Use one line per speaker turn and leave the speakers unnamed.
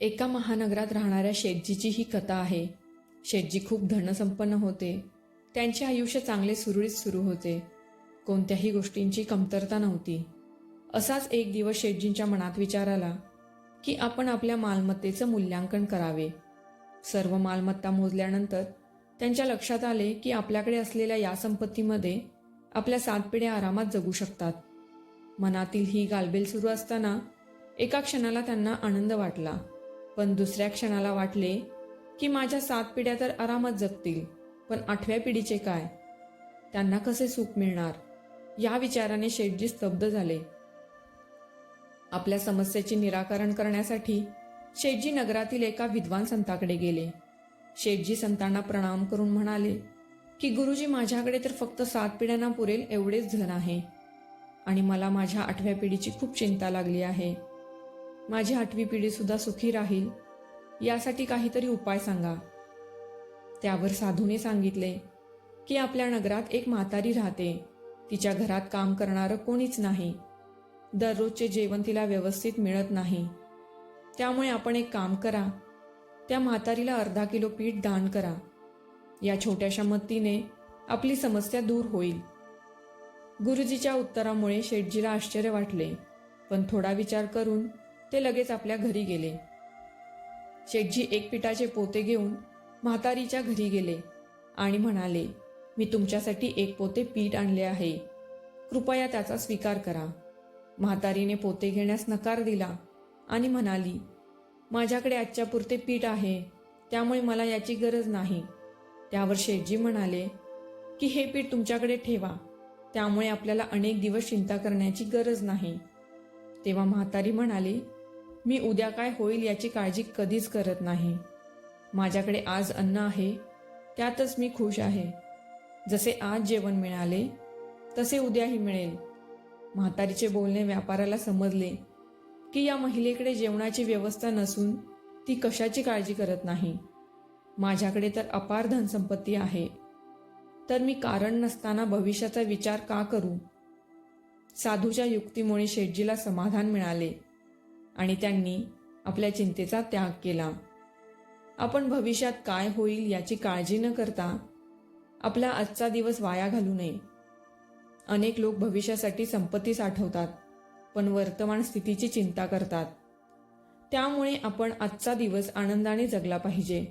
एका महानगरात राहणाऱ्या शेटजीची ही कथा आहे. शेटजी खूप धनसंपन्न होते. त्यांचे आयुष्य चांगले सुरळीत सुरू होते. कोणत्याही गोष्टींची कमतरता नव्हती. असाच एक दिवस शेटजींच्या मनात विचार आला की आपण आपल्या मालमत्तेचं मूल्यांकन करावे. सर्व मालमत्ता मोजल्यानंतर त्यांच्या लक्षात आले की आपल्याकडे असलेल्या या संपत्तीमध्ये आपल्या सात पिढ्या आरामात जगू शकतात. मनातील ही गालबेल सुरू असताना एका क्षणाला त्यांना आनंद वाटला. पण दुसऱ्या क्षणाला वाटले की माझ्या सात पिढ्या तर आरामात जगतील पण आठव्या पिढीचे काय? त्यांना कसे सुख मिळणार? या विचाराने शेटजी स्तब्ध झाले. आपल्या समस्येचे निराकरण करण्यासाठी शेटजी नगरातील एका विद्वान संताकडे गेले. शेटजी संतांना प्रणाम करून म्हणाले की गुरुजी माझ्याकडे तर फक्त सात पिढ्यांना पुरेल एवढेच धन आहे आणि मला माझ्या आठव्या पिढीची खूप चिंता लागली आहे. माझी आठवी पिढीसुद्धा सुखी राहील. यासाठी काहीतरी उपाय सांगा. त्यावर साधूने सांगितले की आपल्या नगरात एक म्हातारी राहते. तिच्या घरात काम करणारं कोणीच नाही. दररोजचे जेवण तिला व्यवस्थित मिळत नाही. त्यामुळे आपण एक काम करा. त्या म्हातारीला अर्धा किलो पीठ दान करा. या छोट्याशा मदतीने आपली समस्या दूर होईल. गुरुजीच्या उत्तरामुळे शेठजीला आश्चर्य वाटले. पण थोडा विचार करून ते लगेच आपल्या घरी गेले. शेठजी एक पिठाचे पोते घेऊन म्हातारीच्या घरी गेले आणि म्हणाले मी तुमच्यासाठी एक पोते पीठ आणले आहे. कृपया त्याचा स्वीकार करा. म्हातारीने पोते घेण्यास नकार दिला आणि म्हणाली माझ्याकडे आजच्या पुरते पीठ आहे त्यामुळे मला याची गरज नाही. त्यावर शेठजी म्हणाले की हे पीठ तुमच्याकडे ठेवा त्यामुळे आपल्याला अनेक दिवस चिंता करण्याची गरज नाही. तेव्हा म्हातारी म्हणाली मी उद्या काय होईल याची काळजी कधीच करत नाही. माझ्याकडे आज अन्न आहे त्यातच मी खुश आहे. जसे आज जेवण मिळाले तसे उद्याही मिळेल. म्हातारीचे बोलणे व्यापाराला समजले की या महिलेकडे जेवणाची व्यवस्था नसून ती कशाची काळजी करत नाही. माझ्याकडे तर अपार धनसंपत्ती आहे. तर मी कारण नसताना भविष्याचा विचार का करू? साधूच्या युक्तीमुळे शेटजीला समाधान मिळाले. आणि त्यांनी आपल्या चिंतेचा त्याग केला. आपण भविष्यात काय होईल याची काळजी न करता आपला आजचा दिवस वाया घालू नये. अनेक लोक भविष्यासाठी संपत्ती साठवतात पण वर्तमान स्थितीची चिंता करतात. त्यामुळे आपण आजचा दिवस आनंदाने जगला पाहिजे.